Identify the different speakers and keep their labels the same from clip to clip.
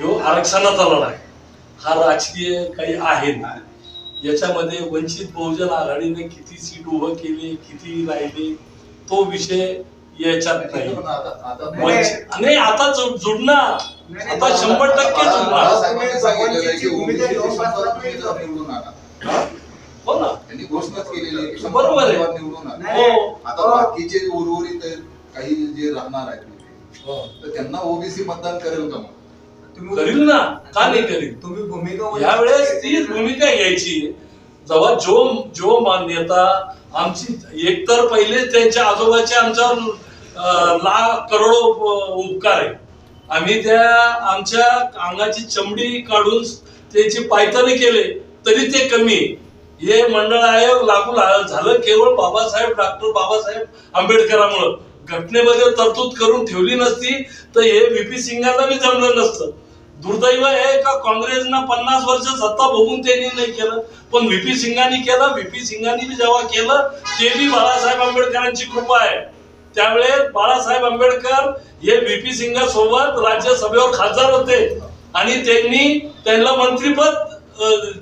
Speaker 1: ह्यो आरक्षणाचा लढा आहे हा राजकीय काही आहे ना याच्यामध्ये वंचित बहुजन आघाडीने किती सीट उभं केले किती राहिले तो विषय याच्यात नाही नाही. आता जुडणार आता शंभर टक्के जुडणार. हो? ना.
Speaker 2: त्यांनी घोषणाच केलेली
Speaker 1: बरोबर आहे. हो.
Speaker 2: आता बाकीचे उर्वरित काही जे राहणार आहेत
Speaker 1: हो.
Speaker 2: तर त्यांना ओबीसी मतदान करेल का मग?
Speaker 1: करील ना का नाही करील
Speaker 3: तुम्ही भूमिका
Speaker 1: यावेळेस तीच भूमिका घ्यायची. जेव्हा जो जो मान्यता आमची एकतर पहिले त्यांच्या आजोबाचे आमच्यावर लाख करोडो उपकार आहे. आम्ही त्या आमच्या अंगाची चमडी काढून त्याची पायताने केले तरी ते कमी. हे मंडळ आयोग लागू झालं केवळ बाबासाहेब डॉक्टर बाबासाहेब आंबेडकरांमुळं. घटनेमध्ये तरतूद करून ठेवली नसती तर हे व्हीपी सिंगांना बी जमलं नसतं. दुर्दैव आहे का काँग्रेसनं पन्नास वर्ष सत्ता बघून त्यांनी नाही केलं? पण व्हीपी सिंगांनी केलं व्हीपी सिंगांनी बी जेव्हा केलं ते बी बाळासाहेब आंबेडकरांची कृपा आहे. त्यावेळेस बाळासाहेब आंबेडकर हे व्हीपी सिंगा सोबत राज्यसभेवर खासदार होते. आणि त्यांनी त्यांना मंत्रीपद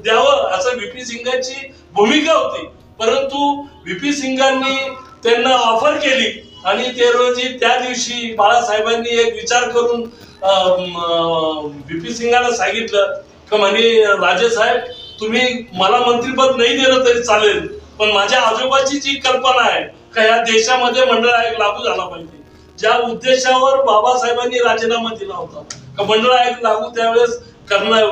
Speaker 1: द्यावं असं व्हीपी सिंगाची भूमिका होती. परंतु व्हीपी सिंगांनी त्यांना ऑफर केली. आणि ते रोजी त्या दिवशी बाळासाहेबांनी एक विचार करून बीपी सिंगाला सांगितलं का म्हणे राजेसाहेब तुम्ही मला मंत्रीपद नाही दिलं तरी चालेल पण माझ्या आजोबाची जी कल्पना आहे का या देशामध्ये मंडळ आयोग लागू झाला पाहिजे. ज्या उद्देशावर बाबासाहेबांनी राजीनामा दिला होता का मंडळ आयोग लागू त्यावेळेस करणार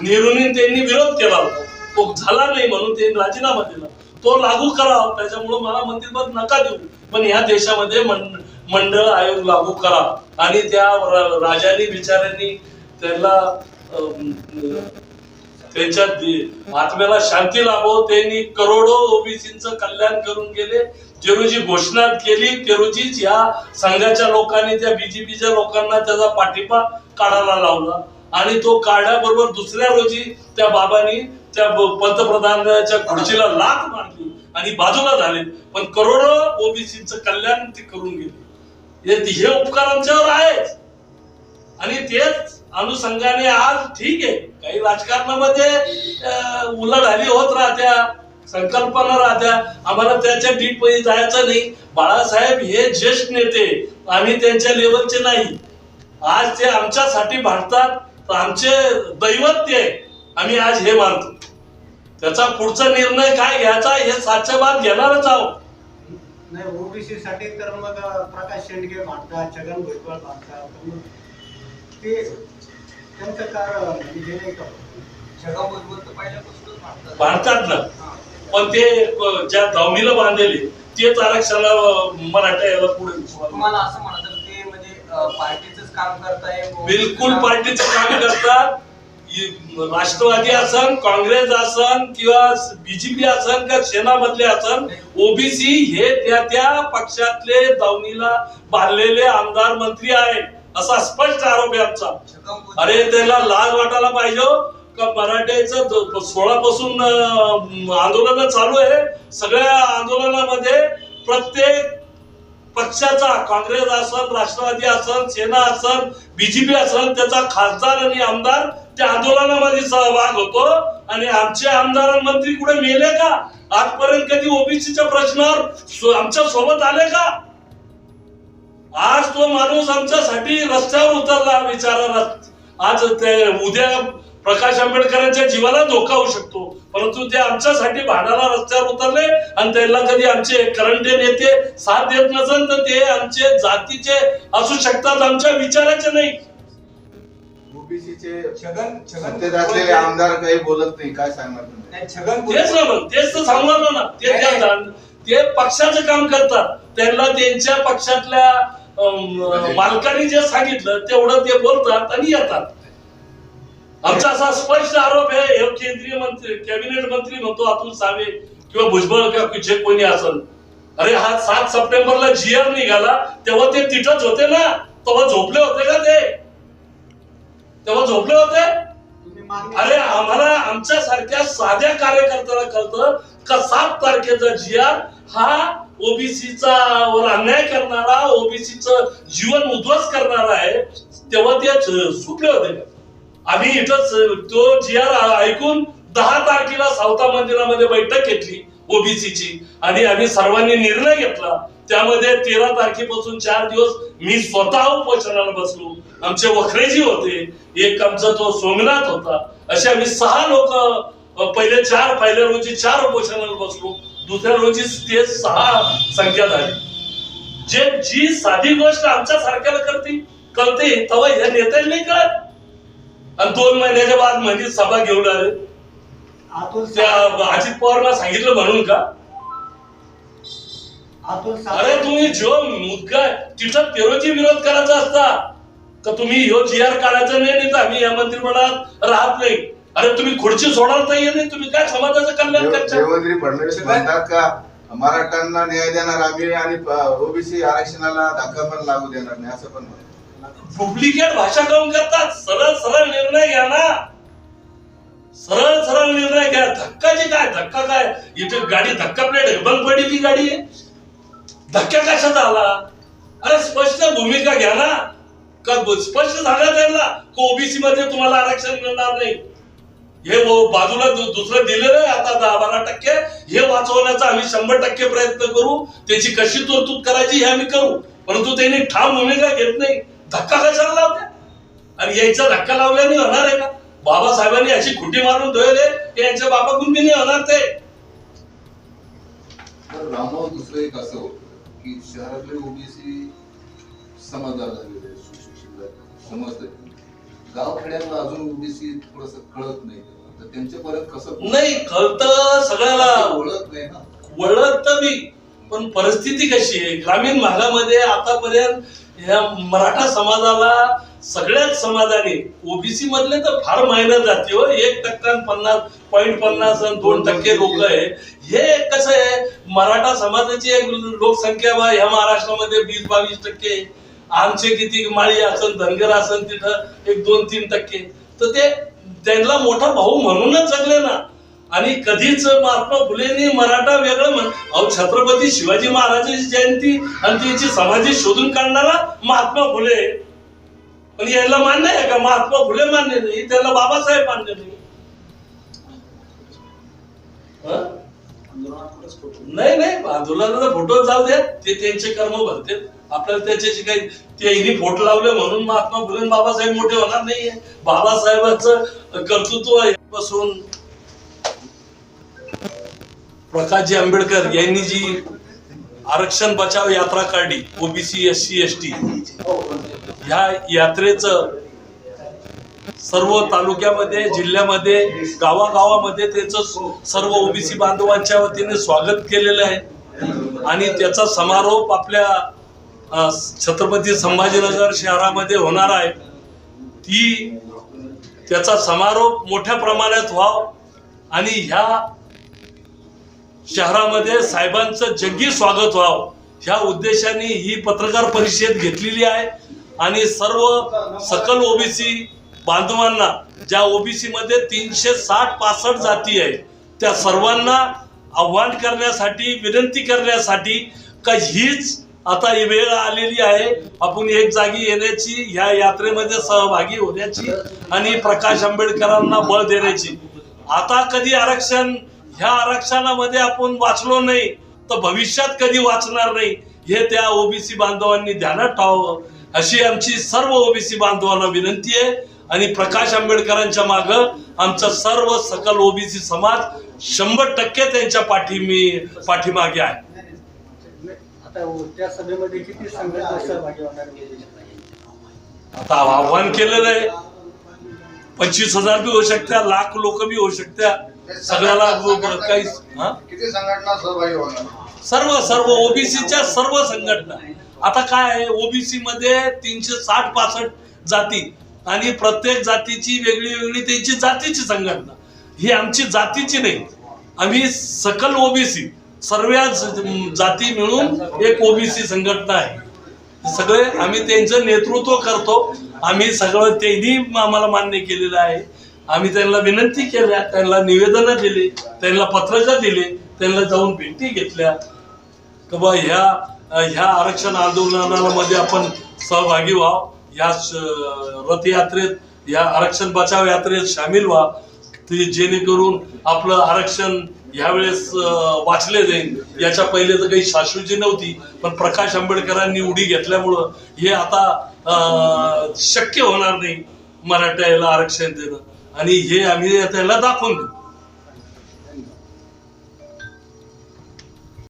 Speaker 1: नेहरूंनी त्यांनी विरोध केला होता. तो झाला नाही म्हणून त्यांनी राजीनामा दिला. तो लागू करावा त्याच्यामुळे मला मंत्रिपद नका देऊ पण या देशामध्ये मंडळ आयोग लागू करा. आणि त्या राजाने राजांनी बिचाऱ्यांनी त्यांना अं, त्यांच्या आत्म्याला शांती लाभो. त्यांनी करोडो ओबीसीचं कल्याण करून गेले. जे रोजी घोषणा केली. ते रोजीच या संघाच्या लोकांनी त्या बीजेपीच्या लोकांना त्याचा पाठिंबा काढायला लावला. आणि तो काढल्याबरोबर दुसऱ्या रोजी त्या बाबांनी त्या पंतप्रधानाच्या खुर्चीला लाथ मारली. आणि बाजूला झाले. पण करोडो ओबीसीचं कल्याण ते करून गेले. हे- हे उपकार आमच्यावर आहेच आणि तेच अनुषंगाने आज ठीक आहे. काही राजकारणामध्ये उलाढाली होत राहत्या संकल्पना राहत्या. आम्हाला त्याच्या डीप जायचं नाही. बाळासाहेब हे ज्येष्ठ नेते आम्ही त्यांच्या लेवलचे नाही. आज ते आमच्यासाठी भांडतात तर आमचे दैवत ते. आहे. आम्ही आज हे मानतो. त्याचा पुढचा निर्णय काय घ्यायचा हे सातच्या बाद घेणारच आहोत.
Speaker 3: नाही ओबीसी साठी तर मग प्रकाश शेंडगे मांडतात छगन भुजबळ मग ते त्यांचं कारण म्हणजे हे नाही का?
Speaker 4: छगन भुजबळ तर पहिल्यापासूनच.
Speaker 1: भांडतात ना. पण ते ज्या दावणीला बांधलेले तेच आरक्षणाला मराठा याला पुढे
Speaker 4: तुम्हाला असं म्हणायचं का ते म्हणजे पार्टीचंच काम करताय
Speaker 1: बिलकुल पार्टीचं काम करतात. राष्ट्रवादी असन काँग्रेस असन किंवा बीजेपी असन किंवा सेनामधले असन ओबीसी हे त्या त्या पक्षातले दावणीला बांधलेले आमदार मंत्री आहेत असा स्पष्ट आरोप आहे आमचा. अरे त्याला लाज वाटायला पाहिजे हो, का मराठ्याचं सोळा पासून आंदोलन चालू आहे सगळ्या आंदोलनामध्ये प्रत्येक पक्षाचा काँग्रेस असन राष्ट्रवादी असन सेना असन बीजेपी असन त्याचा खासदार आणि आमदार त्या आंदोलनामध्ये सहभाग होतो. आणि आमचे आमदार मंत्री कुठे मेले का? आजपर्यंत कधी ओबीसीच्या प्रश्नावर आमच्यासोबत आले का? आज तो माणूस आमच्यासाठी रस्त्यावर उतरला बिचारा आज ते उद्या प्रकाश आंबेडकरांच्या जीवाला धोका होऊ शकतो. परंतु ते आमच्यासाठी भांडाला रस्त्यावर उतरले आणि त्यांना कधी आमचे करंटे नेते साथ देत नसेल तर ते आमचे जातीचे असू शकतात आमच्या विचाराचे नाही.
Speaker 4: छगन छगन
Speaker 2: सत्तेत असलेले आमदार काही बोलत नाही काय सांगणार तुम्ही?
Speaker 4: नाही, छगन
Speaker 1: तेच ना मग तेच तर सांगणार ना ते ते- पक्षाचं काम करतात. त्यांना त्यांच्या पक्षातल्या अं, मालकांनी जे सांगितलं तेवढं ते बोलतात आणि येतात. आमचा असा स्पष्ट आरोप आहे हे केंद्रीय मंत्री कॅबिनेट मंत्री म्हणतो अतुल सावे किंवा भुजबळ किंवा जे कोणी असल. अरे हा सात सप्टेंबरला जी आर निघाला तेव्हा ते तिथंच होते ना. तेव्हा झोपले होते का ते? तेव्हा झोपले होते? अरे आम्हाला आमच्या सारख्या साध्या कार्यकर्त्याला कळतं का सात तारखेचा जी आर हा ओबीसीचा वर अन्याय करणारा ओबीसीचं जीवन उद्ध्वस्त करणारा आहे. तेव्हा ते सुटले होते. आम्ही इथं तो जी आर ऐकून दहा तारखेला सावता मंदिरामध्ये बैठक घेतली. ओबीसीची आणि आम्ही सर्वांनी निर्णय घेतला. त्यामध्ये तेरा तारखेपासून चार दिवस मी स्वतः उपोषणाला बसलो. आमचे वखरेजी होते. एक आमचा तो सोमनाथ होता. असे आम्ही सहा लोक पहिले चार पहिल्या रोजी चार उपोषणाला बसलो. दुसऱ्या रोजी ते सहा संख्या झाली. जे जी साधी गोष्ट आमच्या सारख्याला करते कळते तेव्हा ह्या नेत्याला नाही कळत. आणि दोन महिन्याच्या बाद म्हणजे सभा घेऊन आले.
Speaker 3: अतुल
Speaker 1: त्या अजित पवारला सांगितलं म्हणून का?
Speaker 3: अतुल
Speaker 1: अरे तुम्ही जो मुद्दा तिथं तेरोची विरोध करायचा असता का तुम्ही ह्यो जी आर काढायचा नाही नाही तर आम्ही या मंत्रिमंडळात राहत नाही. अरे तुम्ही खुर्ची सोडायला तयार नाही तुम्ही काय समाजाचं कल्याण
Speaker 5: देवेंद्र फडणवीस म्हणतात का मराठ्यांना न्याय देणार आम्ही आणि ओबीसी आरक्षणाला धक्का पण लागू देणार नाही असं पण.
Speaker 1: डुप्लिकेट भाषा काऊन करतात. सरळ सरळ निर्णय घ्या ना. निर्णय धक्काचे धक्काची काय धक्का काय? इथे गाडी धक्का प्लेट आहे. बंद पडली ती गाडी. आहे धक्का कशाचा आला? अरे स्पष्ट भूमिका घ्या ना. का स्पष्ट सांगा त्यांना? ओबीसी मध्ये तुम्हाला आरक्षण मिळणार नाही? हे बाजूला दुसरं दिलेलं आहे आता दहा बारा टक्के. हे वाचवण्याचा आम्ही शंभर टक्के प्रयत्न करू. त्याची कशी तरतूद करायची हे आम्ही करू. परंतु त्यांनी ठाम भूमिका घेत नाही. धक्का कशाला लावत्या आणि यायचा धक्का लावल्याने होणार आहे का? बाबासाहेबांनी अशी खुटी मारून धुवले की यांच्या बापाकडून बी नाही होणार ते.
Speaker 2: तर रामभाऊ दुसरं एक असं होतं की शहरातले ओबीसी समाजाला गेले सुशिक्षित समजतात गावखेड्यातला अजून ओबीसी थोडस कळत नाही तर त्यांच्यापर्यंत कसं
Speaker 1: नाही कळतं सगळ्याला
Speaker 2: ओळख नाही ना?
Speaker 1: वळत मी पण परिस्थिती कशी आहे? ग्रामीण भागामध्ये आतापर्यंत ह्या मराठा समाजाला सगळ्याच समाजाने ओबीसी मधले तर फार मेहनत जाते हो. एक टक्का पन्नास पॉईंट पन्नास दोन टक्के लोक आहे. हे कसं आहे? मराठा समाजाची एक लोकसंख्या बा ह्या महाराष्ट्रामध्ये वीस बावीस टक्के. आमचे किती माळी असन धनगर असन तिथं एक दोन तीन टक्के. तर ते त्यांना मोठा भाऊ म्हणूनच जगले ना. आणि कधीच महात्मा फुलेंनी मराठा वेगळं म्हण अहो छत्रपती शिवाजी महाराजांची जयंती आणि त्यांची समाधी शोधून काढणारा महात्मा फुले. पण याला मान्य आहे का? महात्मा फुले मान्य नाही त्याला बाबासाहेब मान्य नाही. नाही नाही आंदोलनाचा फोटो जाऊ द्या ते त्यांचे कर्म भरते. आपल्याला त्याच्याशी काही त्यांनी फोट लावले म्हणून महात्मा फुले बाबासाहेब मोठे होणार नाहीये. बाबासाहेबांचं कर्तृत्व आहे पासून प्रकाशजी आंबेडकर यांनी जी आरक्षण बचाव यात्रा काढली OBC S C S T ह्या यात्रेचं सर्व तालुक्यामध्ये जिल्ह्यामध्ये गावागावामध्ये त्याचं सर्व ओबीसी बांधवांच्या वतीने स्वागत केलेलं आहे. आणि त्याचा समारोप आपल्या छत्रपती संभाजीनगर शहरामध्ये होणार आहे. ती त्याचा समारोप मोठ्या प्रमाणात व्हाव. आणि ह्या शहरामध्ये साहेबांचं जंगी स्वागत व्हावं. ह्या उद्देशाने ही पत्रकार परिषद घेतलेली आहे. आणि सर्व सकल ओबीसी बांधवांना ज्या ओबीसी मध्ये तीनशे साठ पासष्ट जाती आहे त्या सर्वांना आव्हान करण्यासाठी विनंती करण्यासाठी का हीच आता ही वेळ आलेली आहे. आपण एक जागी येण्याची ह्या यात्रेमध्ये सहभागी होण्याची आणि प्रकाश आंबेडकरांना बळ देण्याची. आता कधी आरक्षण ह्या आरक्षणामध्ये आपण वाचलो नाही तर भविष्यात कधी वाचणार नाही? हे त्या ओबीसी बांधवांनी ध्यानात ठेवावं. अशी आमची सर्व ओबीसी बांधवांना विनंती आहे. आणि प्रकाश आंबेडकरांच्या माग आमचा सर्व सकल ओबीसी समाज शंभर टक्के त्यांच्या पाठीमी पाठीमागे आहे?
Speaker 3: आता
Speaker 1: आव्हान केलेलं आहे. पंचवीस हजार बी होऊ शकत्या लाख लोक बी होऊ शकत्या. सगळ्याला काही
Speaker 2: किती संघटना सहभागी होणार?
Speaker 1: सर्व सर्व ओबीसीच्या सर्व संघटना. आता काय आहे ओबीसी मध्ये तीनशे साठ पासष्ट जाती आणि प्रत्येक जातीची वेगळी वेगळी त्यांची जातीची संघटना. ही आमची जातीची नाही. आम्ही सकल ओबीसी सर्व जाती मिळून एक ओबीसी संघटना आहे. सगळे आम्ही त्यांचं नेतृत्व करतो. आम्ही सगळं त्यांनी आम्हाला मान्य केलेलं आहे. आम्ही त्यांना विनंती केल्या त्यांना निवेदनं दिली त्यांना पत्रकं दिली त्यांना जाऊन भेटी घेतल्या. तर बा ह्या ह्या आरक्षण आंदोलनामध्ये आपण सहभागी व्हा. या रथयात्रेत या आरक्षण बचाव यात्रेत सामील व्हा. ते जेणेकरून आपलं आरक्षण यावेळेस वाचले जाईल. याच्या पहिले तर काही शाश्वती नव्हती पण प्रकाश आंबेडकरांनी उडी घेतल्यामुळं हे आता शक्य होणार नाही मराठ्याला आरक्षण देणं. आणि हे आम्ही त्याला दाखवून देऊ.